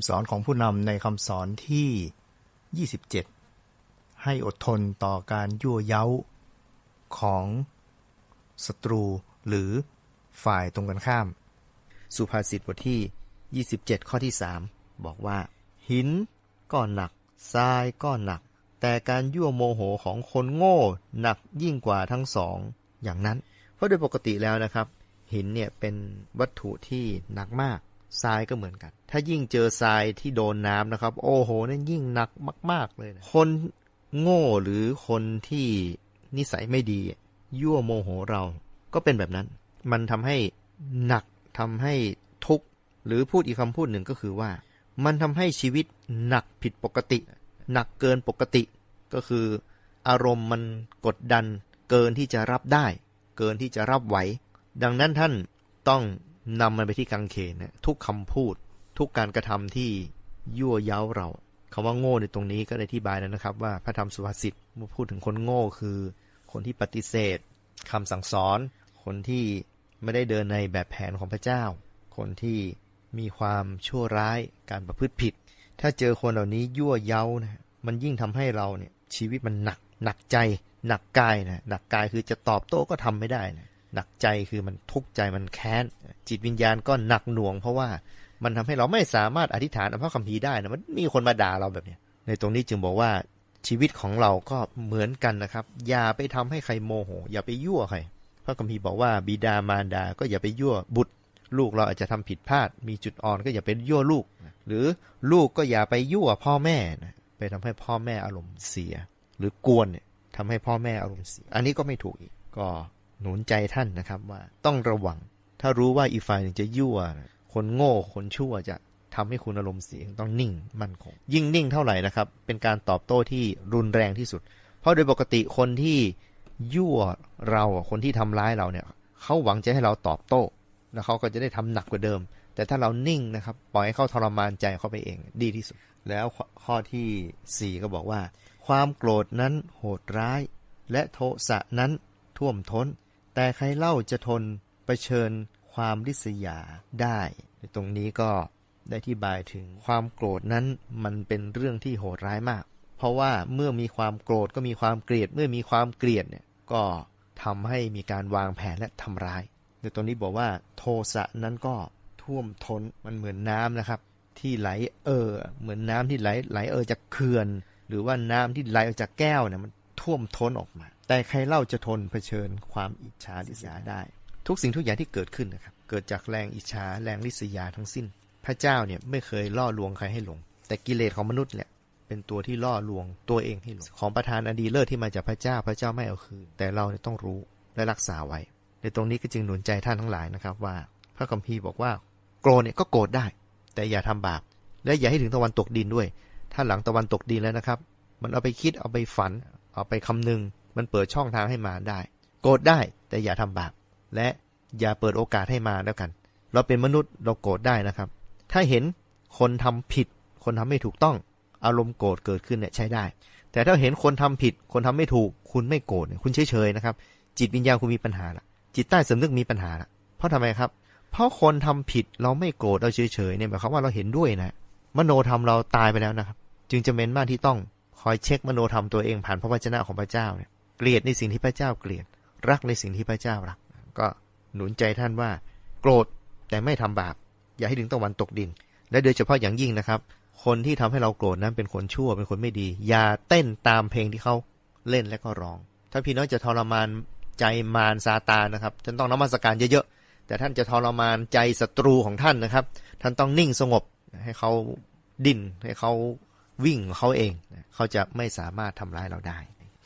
ำสอนของผู้นำในคำสอนที่ 27 ให้อดทนต่อการยั่วเย้าของศัตรูหรือฝ่ายตรงกันข้าม สุภาษิตบทที่ 27 ข้อที่ 3 บอกว่า หินก็หนักทรายก็หนัก แต่การยั่วโมโหของคนโง่หนักยิ่งกว่าทั้งสองอย่างนั้น เพราะโดยปกติแล้วนะครับ หินเนี่ยเป็นวัตถุที่หนักมาก ทรายก็เหมือนกัน ถ้ายิ่งเจอทรายที่โดนน้ำนะครับ โอ้โหนั่นยิ่งหนักมาก ๆ เลยนะคนโง่หรือคนที่นิสัยไม่ดี ยั่วโมโหเราก็เป็นแบบนั้น มันทำให้หนักทำให้ทุกข์หรือพูดอีกคำพูดหนึ่งก็คือว่า มันทำให้ชีวิตหนักผิดปกติ หนักเกินปกติ ก็คือ อารมณ์มันกดดัน เกินที่จะรับได้ เกินที่จะรับไหว ดังนั้นท่านต้อง นำมันไปที่กังเขนนะทุกคำพูด ทุกการกระทำที่ยั่วเย้าเราคำว่าโง่ในตรงนี้ก็ได้ที่บายแล้วนะครับ ว่าพระธรรมสุภาษิตเมื่อพูดถึงคนโง่คือ คนที่ปฏิเสธคำสั่งสอน คนที่ไม่ได้เดินในแบบแผนของพระเจ้า คนที่มีความชั่วร้ายการประพฤติผิด ถ้าเจอคนเหล่านี้ยั่วเย้านะมันยิ่งทำให้เราเนี่ยชีวิตมันหนักหนักใจ หนักกายนะหนักกายคือจะตอบโต้ก็ทำไม่ได้นะ หนักใจคือมันทุกข์ใจมันแค้น จิตวิญญาณก็หนักหน่วง เพราะว่ามันทำให้เราไม่สามารถอธิษฐานอาพระคัมภีร์ได้นะมันมีคนมาด่าเราแบบเนี้ยในตรงนี้จึงบอกว่าชีวิตของเราก็เหมือนกันนะครับ อย่าไปทำให้ใครโมโห อย่าไปยั่วใครพระคัมภีร์บอกว่าบิดามารดา ก็อย่าไปยั่วบุตร ลูกเราอาจจะทำผิดพลาด มีจุดอ่อนก็อย่าไปยั่วลูก หรือลูกก็อย่าไปยั่วพ่อแม่นะไปทำให้พ่อแม่อารมณ์เสีย หรือกวนเนี่ยทำให้พ่อแม่อารมณ์เสีย อันนี้ก็ไม่ถูกอีกก็ หนุนใจท่านนะครับว่าต้องระวัง ถ้ารู้ว่าอีกฝ่ายหนึ่งจะยั่ว คนโง่คนชั่วจะทำให้คุณอารมณ์เสียต้องนิ่งมั่นคง ยิ่งนิ่งเท่าไหร่นะครับ เป็นการตอบโต้ที่รุนแรงที่สุด เพราะโดยปกติคนที่ยั่วเราคนที่ทำร้ายเราเนี่ยเขาหวังจะให้เราตอบโต้ แล้วเขาก็จะได้ทำหนักกว่าเดิม แต่ถ้าเรานิ่งนะครับ ปล่อยให้เขาทรมานใจเขาไปเองดีที่สุด แล้วข้อข้อทีสี่ 4 ก็บอกว่า ความโกรธนั้นโหดร้าย และโทสะนั้นท่วมท้น แต่ใครเล่าจะทนไปเชิญความริษยาได้ในตรงนี้ก็ได้ที่บายถึงความโกรธนั้นมันเป็นเรื่องที่โหดร้ายมาก เพราะว่าเมื่อมีความโกรธก็มีความเกลียด เมื่อมีความเกลียดเนี่ยก็ทำให้มีการวางแผนและทำร้ายในตรงนี้บอกว่าโทสะนั้นก็ท่วมท้นมันเหมือนน้ำนะครับ ที่ไหลเออเหมือนน้ำที่ไหลไหลเออจากเขื่อน หรือว่าน้ำที่ไหลออกจากแก้วเนี่ยมัน ท่วมท้นออกมา แต่ใครเล่าจะทนเผชิญความอิจฉาริษยาได้ ทุกสิ่งทุกอย่างที่เกิดขึ้นนะครับ เกิดจากแรงอิจฉาแรงริษยาทั้งสิ้น พระเจ้าเนี่ยไม่เคยล่อลวงใครให้หลง แต่กิเลสของมนุษย์แหละเป็นตัวที่ล่อลวงตัวเองให้หลง ของประทานอดีเลิศที่มาจากพระเจ้าพระเจ้าไม่เอาคืน แต่เราเนี่ยต้องรู้และรักษาไว้ ในตรงนี้ก็จึงหนุนใจท่านทั้งหลายนะครับว่า พระคัมภีร์บอกว่า โกรธเนี่ยก็โกรธได้ แต่อย่าทำบาป และอย่าให้ถึงตะวันตกดินด้วย ถ้าหลังตะวันตกดินแล้วนะครับ มันเอาไปคิดเอาไปฝัน เอาไปคำนึง มันเปิดช่องทางให้มาได้ โกรธได้แต่อย่าทำบาปและอย่าเปิดโอกาสให้มาแล้วกัน เราเป็นมนุษย์เราโกรธได้นะครับ ถ้าเห็นคนทำผิด คนทำไม่ถูกต้อง อารมณ์โกรธเกิดขึ้นเนี่ยใช้ได้ แต่ถ้าเห็นคนทำผิด คนทำไม่ถูก คุณไม่โกรธคุณเฉยๆนะครับ จิตวิญญาณคุณมีปัญหาละจิตใต้สำนึกมีปัญหาละเพราะทำไมครับ เพราะคนทำผิดเราไม่โกรธเราเฉยๆเนี่ยหมายความว่าเราเห็นด้วยนะ มโนธรรมเราตายไปแล้วนะครับ จึงจะเป็นมากที่ต้อง คอยเช็คมโนธรรมตัวเองผ่านพระวจนะของพระเจ้าเนี่ยเกลียดในสิ่งที่พระเจ้าเกลียด รักในสิ่งที่พระเจ้ารัก ก็หนุนใจท่านว่า โกรธแต่ไม่ทำบาป อย่าให้ถึงตะวันตกดิน และโดยเฉพาะอย่างยิ่งนะครับ คนที่ทำให้เราโกรธนั้นเป็นคนชั่วเป็นคนไม่ดี อย่าเต้นตามเพลงที่เขาเล่นและก็ร้อง ถ้าพี่น้องจะทรมานใจมารซาตานนะครับท่านต้องนมัสการเยอะๆแต่ท่านจะทรมานใจศัตรูของท่านนะครับ ท่านต้องนิ่งสงบให้เขาดิ้นให้เขา วิ่งของเขาเอง เขาจะไม่สามารถทำร้ายเราได้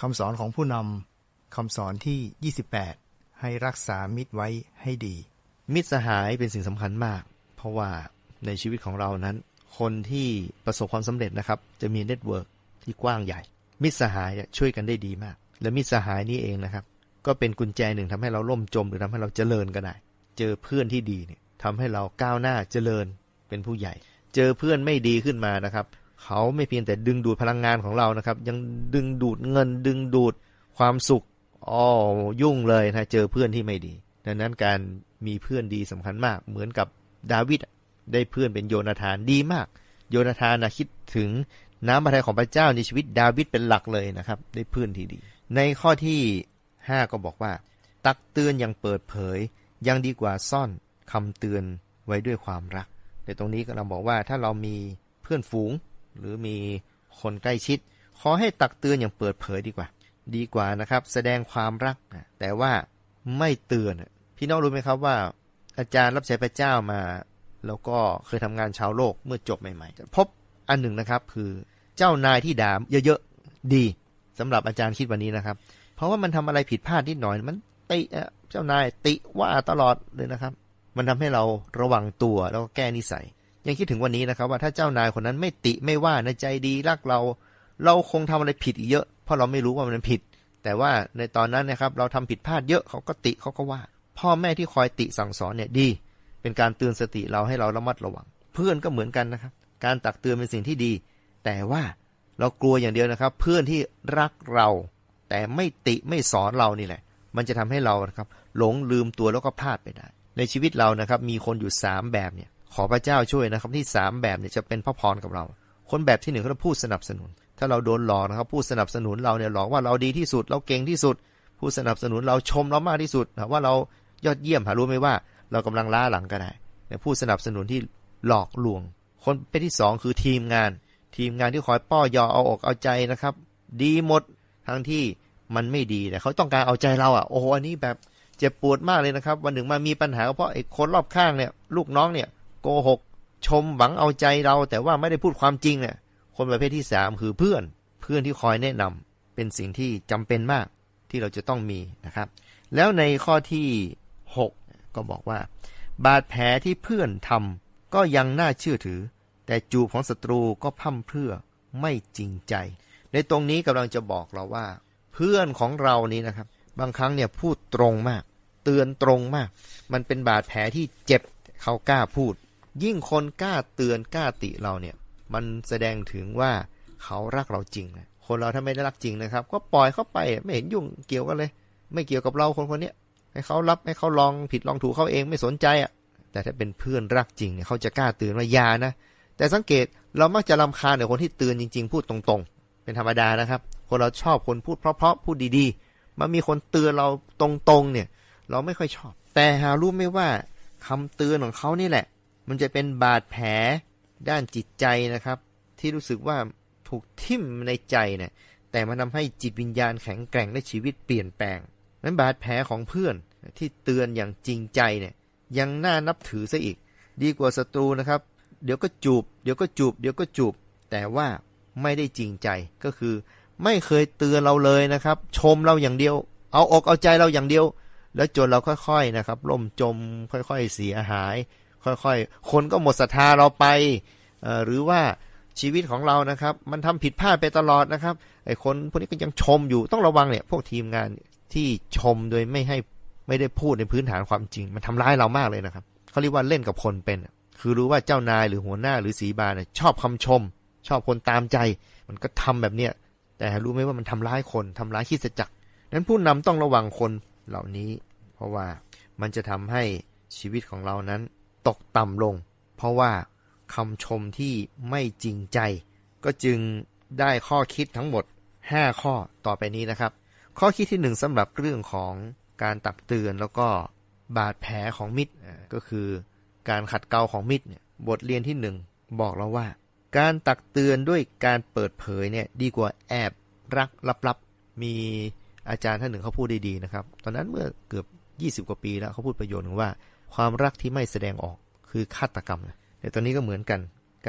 คำสอนของผู้นำคำสอนที่ 28 ให้รักษามิตรไว้ให้ดี มิตรสหายเป็นสิ่งสำคัญมาก เพราะว่าในชีวิตของเรานั้น คนที่ประสบความสำเร็จนะครับ จะมีเน็ตเวิร์กที่กว้างใหญ่ มิตรสหายเนี่ยช่วยกันได้ดีมาก และมิตรสหายนี่เองนะครับ ก็เป็นกุญแจหนึ่งทำให้เราล่มจม หรือทำให้เราเจริญก็ได้ เจอเพื่อนที่ดีเนี่ยทำให้เราก้าวหน้าเจริญเป็นผู้ใหญ่ เจอเพื่อนไม่ดีขึ้นมานะครับ เขาไม่เพียงแต่ดึงดูดพลังงานของเรานะครับ ยังดึงดูดเงินดึงดูดความสุขอ๋อยุ่งเลยนะเจอเพื่อนที่ไม่ดี ดังนั้นการมีเพื่อนดีสำคัญมาก เหมือนกับดาวิดได้เพื่อนเป็นโยนาธานดีมาก โยนาธานนะคิดถึงน้ำพระทัยของพระเจ้าในชีวิตดาวิดเป็นหลักเลยนะครับ ได้เพื่อนที่ดี ในข้อที่ 5 ก็บอกว่า ตักเตือนอย่างเปิดเผยยังดีกว่าซ่อนคำเตือนไว้ด้วยความรัก ในตรงนี้ก็เราบอกว่าถ้าเรามีเพื่อนฝูง หรือมีคนใกล้ชิด ขอให้ตักเตือนอย่างเปิดเผยดีกว่า ดีกว่านะครับ แสดงความรัก แต่ว่าไม่เตือน พี่น้องรู้ไหมครับว่า อาจารย์รับใช้พระเจ้ามา แล้วก็เคยทำงานชาวโลกเมื่อจบใหม่ๆ พบอันหนึ่งนะครับ คือเจ้านายที่ด่าเยอะๆ ดีสำหรับอาจารย์คิดวันนี้นะครับ เพราะว่ามันทำอะไรผิดพลาดนิดหน่อยมันติเจ้านายติว่าตลอดเลยนะครับ มันทำให้เราระวังตัวแล้วก็แก้นิสัย ยังคิดถึงวันนี้นะครับ ว่าถ้าเจ้านายคนนั้นไม่ติไม่ว่าในใจดีรักเรา เราคงทำอะไรผิดอีกเยอะ เพราะเราไม่รู้ว่ามันผิด แต่ว่าในตอนนั้นนะครับ เราทำผิดพลาดเยอะเขาก็ติเขาก็ว่า พ่อแม่ที่คอยติสั่งสอนเนี่ยดี เป็นการเตือนสติเราให้เราระมัดระวัง เพื่อนก็เหมือนกันนะครับ การตักเตือนเป็นสิ่งที่ดี แต่ว่าเรากลัวอย่างเดียวนะครับ เพื่อนที่รักเรา แต่ไม่ติไม่สอนเรานี่แหละ มันจะทำให้เรานะครับ หลงลืมตัวแล้วก็พลาดไปได้ ในชีวิตเรานะครับ มีคนอยู่ 3 แบบเนี่ย ขอพระเจ้าช่วยนะครับที่ 3 แบบเนี่ยจะเป็นพระพรกับเรา คนแบบที่หนึ่งเขาพูดสนับสนุน ถ้าเราโดนหลอกนะครับพูดสนับสนุนเราเนี่ยหลอกว่าเราดีที่สุด เราเก่งที่สุดพูดสนับสนุนเราชมเรามากที่สุดว่าเรายอดเยี่ยมหารู้ไหมว่า เรากำลังล้าหลังก็ได้เนี่ยพูดสนับสนุนที่หลอกลวง คนเป็นที่สองคือทีมงาน ทีมงานที่คอยป้อยอเอาอกเอาใจนะครับ ดีหมดทั้งที่มันไม่ดีแต่เขาต้องการเอาใจเราอะโอ้โหอันนี้แบบเจ็บปวดมากเลยนะครับ วันหนึ่งมามีปัญหาเพราะไอ้คนรอบข้างเนี่ย ลูกน้องเนี่ย โกหก ชมหวังเอาใจเรา แต่ว่าไม่ได้พูดความจริงเนี่ยคนประเภทที่สามคือเพื่อนเพื่อนที่คอยแนะนำเป็นสิ่งที่จำเป็นมากที่เราจะต้องมีนะครับ แล้วในข้อที่ 6 ก็บอกว่า บาดแผลที่เพื่อนทำก็ยังน่าเชื่อถือ แต่จูบของศัตรูก็พั่มเพื่อไม่จริงใจ ในตรงนี้กำลังจะบอกเราว่า เพื่อนของเรานี้นะครับ บางครั้งเนี่ยพูดตรงมาก เตือนตรงมาก มันเป็นบาดแผลที่เจ็บเขากล้าพูด ยิ่งคนกล้าเตือนกล้าติเราเนี่ย มันแสดงถึงว่าเขารักเราจริงนะคนเราถ้าไม่ได้รักจริงนะครับ ก็ปล่อยเขาไปไม่เห็นยุ่งเกี่ยวกันเลย ไม่เกี่ยวกับเราคนคนนี้ให้เขารับให้เขาลองผิดลองถูกเขาเองไม่สนใจอะ แต่ถ้าเป็นเพื่อนรักจริงเนี่ยเขาจะกล้าเตือนว่ายานะแต่สังเกตเรามักจะลำคาญในคนที่เตือนจริง ๆ พูดตรงๆ เป็นธรรมดานะครับ คนเราชอบคนพูดเพราะๆพูดดีๆมันมีคนเตือนเราตรงๆ เนี่ย เราไม่ค่อยชอบ แต่หารู้ไหมว่าคำเตือนของเขานี่แหละ มันจะเป็นบาดแผลด้านจิตใจนะครับ ที่รู้สึกว่าถูกทิ่มในใจเนี่ยแต่มันทาให้จิตวิญญาณแข็งแกร่งและชีวิตเปลี่ยนแปลงนั้นบาดแผลของเพื่อนที่เตือนอย่างจริงใจเนี่ย ยังน่านับถือซะอีก ดีกว่าศัตรูนะครับ เดี๋ยวก็จูบ เดี๋ยวก็จูบ เดี๋ยวก็จูบ แต่ว่าไม่ได้จริงใจก็คือ ไม่เคยเตือนเราเลยนะครับ ชมเราอย่างเดียว เอาอกเอาใจเราอย่างเดียว แล้วจนเราค่อยๆนะครับล่มจมค่อยๆเสียหาย ค่อยๆ คนก็หมดศรัทธาเราไป หรือว่าชีวิตของเรานะครับ มันทำผิดพลาดไปตลอดนะครับไอ้คนพวกนี้ก็ยังชมอยู่ต้องระวังเนี่ย พวกทีมงานที่ชมโดยไม่ให้ไม่ได้พูดในพื้นฐานความจริง มันทำร้ายเรามากเลยนะครับเขาเรียกว่าเล่นกับคนเป็น คือรู้ว่าเจ้านายหรือหัวหน้าหรือสีบาเนี่ยชอบคำชม ชอบคนตามใจ มันก็ทำแบบเนี้ยแต่รู้ไหมว่ามันทำร้ายคนทำร้ายขีดจักรนั้นผู้นำต้องระวังคนเหล่านี้ เพราะว่ามันจะทำให้ชีวิตของเรานั้น ตกต่ำลง เพราะว่าคำชมที่ไม่จริงใจ ก็จึงได้ข้อคิดทั้งหมด 5 ข้อต่อไปนี้นะครับ ข้อคิดที่ 1สำหรับเรื่องของการตักเตือนแล้วก็บาดแผลของมิตรก็คือการขัดเกลาของมิตรเนี่ยบทเรียนที่ 1 บอกเราว่า การตักเตือนด้วยการเปิดเผยเนี่ยดีกว่าแอบรักลับๆมีอาจารย์ท่านหนึ่งเขาพูดดีๆนะครับ ตอนนั้นเมื่อเกือบ 20 กว่าปีแล้วเขาพูดประโยชน์ว่า ความรักที่ไม่แสดงออกคือฆาตกรรมนะแต่ตอนนี้ก็เหมือนกัน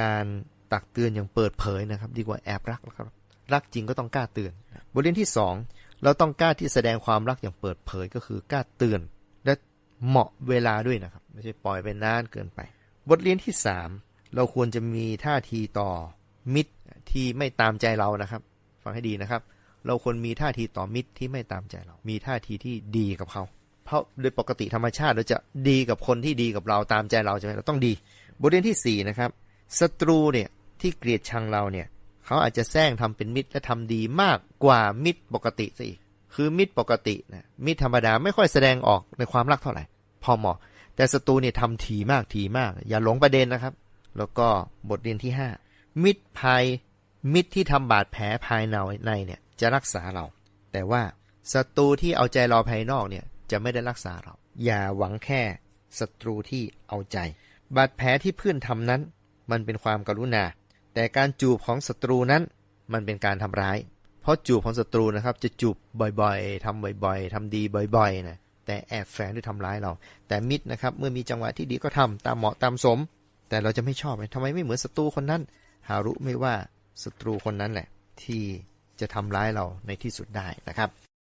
การตักเตือนอย่างเปิดเผยนะครับ ดีกว่าแอบรักนะครับ รักจริงก็ต้องกล้าเตือน บทเรียนที่ 2 เราต้องกล้าที่แสดงความรักอย่างเปิดเผยก็คือกล้าเตือน และเหมาะเวลาด้วยนะครับ ไม่ใช่ปล่อยไปนานเกินไป บทเรียนที่ 3 เราควรจะมีท่าทีต่อมิตรที่ไม่ตามใจเรานะครับ ฟังให้ดีนะครับ เราควรมีท่าทีต่อมิตรที่ไม่ตามใจเรา มีท่าทีที่ดีกับเขา เพราะโดยปกติธรรมชาติเราจะดีกับคนที่ดีกับเราตามใจเราใช่ไหมเราต้องดี บทเรียนที่ 4 นะครับศัตรูเนี่ยที่เกลียดชังเราเนี่ยเขาอาจจะแซงทำเป็นมิตรและทำดีมากกว่ามิตรปกติซะอีกคือมิตรปกตินะมิตรธรรมดาไม่ค่อยแสดงออกในความรักเท่าไหร่ พอเหมาะ แต่ศัตรูเนี่ยทำทีมากทีมาก อย่าหลงประเด็นนะครับ แล้วก็บทเรียนที่ 5 มิตรภายมิตรที่ทำบาดแผลภายในในเนี่ยจะรักษาเรา แต่ว่าศัตรูที่เอาใจเราภายนอกเนี่ย จะไม่ได้รักษาเรา อย่าหวังแค่ศัตรูที่เอาใจ บาดแผลที่เพื่อนทำนั้น มันเป็นความกรุณา แต่การจูบของศัตรูนั้น มันเป็นการทำร้าย เพราะจูบของศัตรูนะครับ จะจูบบ่อยๆทำบ่อยๆทำดีบ่อยๆนะแต่แอบแฝงด้วยทำร้ายเรา แต่มิตรนะครับ เมื่อมีจังหวะที่ดีก็ทำตามเหมาะตามสม แต่เราจะไม่ชอบไหมทำไมไม่เหมือนศัตรูคนนั้น หารู้ไม่ว่าศัตรูคนนั้นแหละ ที่จะทำร้ายเราในที่สุดได้นะครับ